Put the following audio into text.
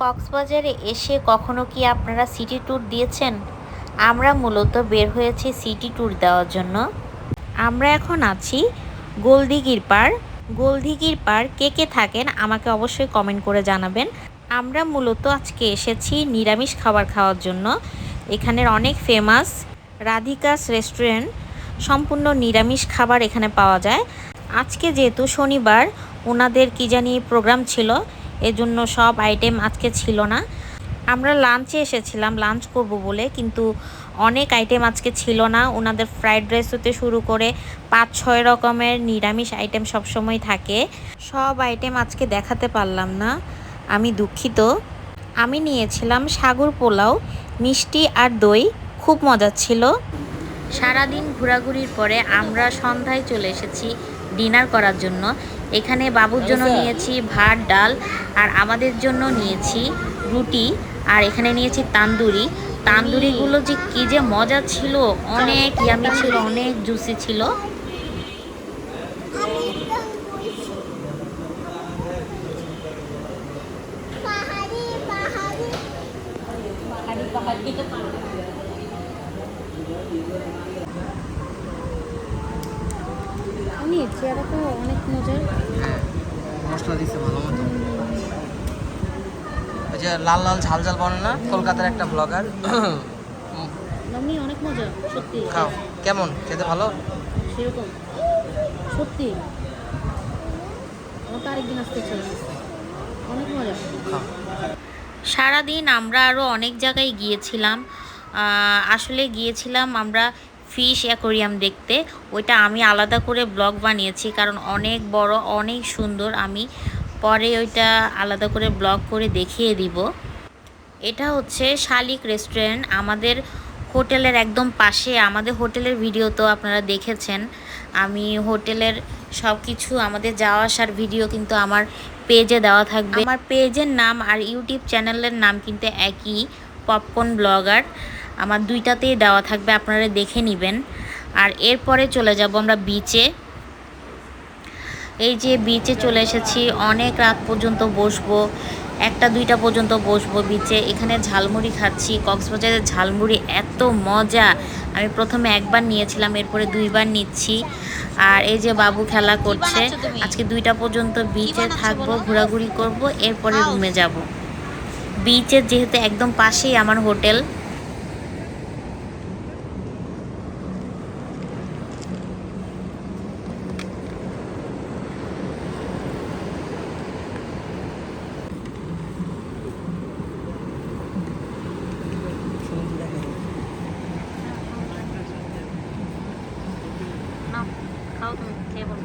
কক্সবাজারে এসে কখনো কি আপনারা সিটি ট্যুর দিয়েছেন? আমরা মূলত বের হয়েছি সিটি ট্যুর দেওয়ার জন্য। আমরা এখন আছি গোলদিঘির পার গোলদিঘির পার কে কে থাকেন আমাকে অবশ্যই কমেন্ট করে জানাবেন। আমরা মূলত আজকে এসেছি নিরামিষ খাবার খাওয়ার জন্য। এখানের অনেক ফেমাস রাধিকাস রেস্টুরেন্ট সম্পূর্ণ নিরামিষ খাবার এখানে পাওয়া যায়। আজকে যেহেতু শনিবার, ওনাদের কি জানি প্রোগ্রাম ছিল এজন্য সব আইটেম আজকে ছিল না। আমরা লাঞ্চে এসেছিলাম লাঞ্চ করব বলে, কিন্তু অনেক আইটেম আজকে ছিল না। ওনাদের ফ্রাইড রাইস হতে শুরু করে পাঁচ ছয় রকমের নিরামিষ আইটেম সবসময় থাকে। সব আইটেম আজকে দেখাতে পারলাম না। আমি দুঃখিত। আমি নিয়েছিলাম সাগর পোলাও, মিষ্টি আর দই, খুব মজা ছিল। সারাদিন ঘোরাঘুরির পরে আমরা সন্ধ্যায় চলে এসেছি ডিনার করার জন্য। এখানে বাবুর জন্য নিয়েছি ভাত ডাল আর আমাদের জন্য নিয়েছি রুটি আর এখানে নিয়েছি তান্দুরি। তান্দুরিগুলো যে কি যে মজা ছিল অনেক ইয়ামি ছিল অনেক জুসি ছিল। পাহাড়ি পাহাড়ি। তো অনেক মজার। হ্যাঁ মশলা দিচ্ছে ভালো মতো। ওই যে লাল লাল ঝাল ঝাল বানায় না কলকাতার একটা ব্লগার আমি অনেক মজা সত্যি। খাও কেমন? খেতে ভালো? সেরকম। সত্যি। আমার তো আরেকদিন আসতে ইচ্ছা অনেক মজা। খাও। সারাদিন আমরা আরও অনেক জায়গায় গিয়েছিলাম। আসলে গিয়েছিলাম আমরা ফিশ অ্যাকোরিয়াম দেখতে। ওইটা আমি আলাদা করে ব্লগ বানিয়েছি কারণ অনেক বড়, অনেক সুন্দর। আমি পরে ওইটা আলাদা করে ব্লগ করে দেখিয়ে দিব। এটা হচ্ছে শালিক রেস্টুরেন্ট আমাদের হোটেলের একদম পাশে, আমাদের হোটেলের ভিডিও তো আপনারা দেখেছেন। আমি হোটেলের সব কিছু আমাদের যাওয়া আসার ভিডিও কিন্তু আমার পেজে দেওয়া থাকবে। আমার পেজের নাম আর ইউটিউব চ্যানেলের নাম কিন্তু একই পপকর্ন ব্লগার আমার দুইটাতেই দেওয়া থাকবে আপনারা দেখে নেবেন। আর এরপরে চলে যাব আমরা বিচে এই যে বিচে চলে এসেছি অনেক রাত পর্যন্ত বসবো একটা দুইটা পর্যন্ত বসবো বিচে এখানে ঝালমুড়ি খাচ্ছি কক্সবাজারের ঝালমুড়ি এত মজা। আমি প্রথমে একবার নিয়েছিলাম এরপরে দুইবার নিচ্ছি। আর এই যে বাবু খেলা করছে আজকে দুইটা পর্যন্ত বিচে থাকব ঘোরাঘুরি করব এরপরে রুমে যাব। বিচের যেহেতু একদম পাশেই আমার হোটেল খাও তুমি খেয়ে বলো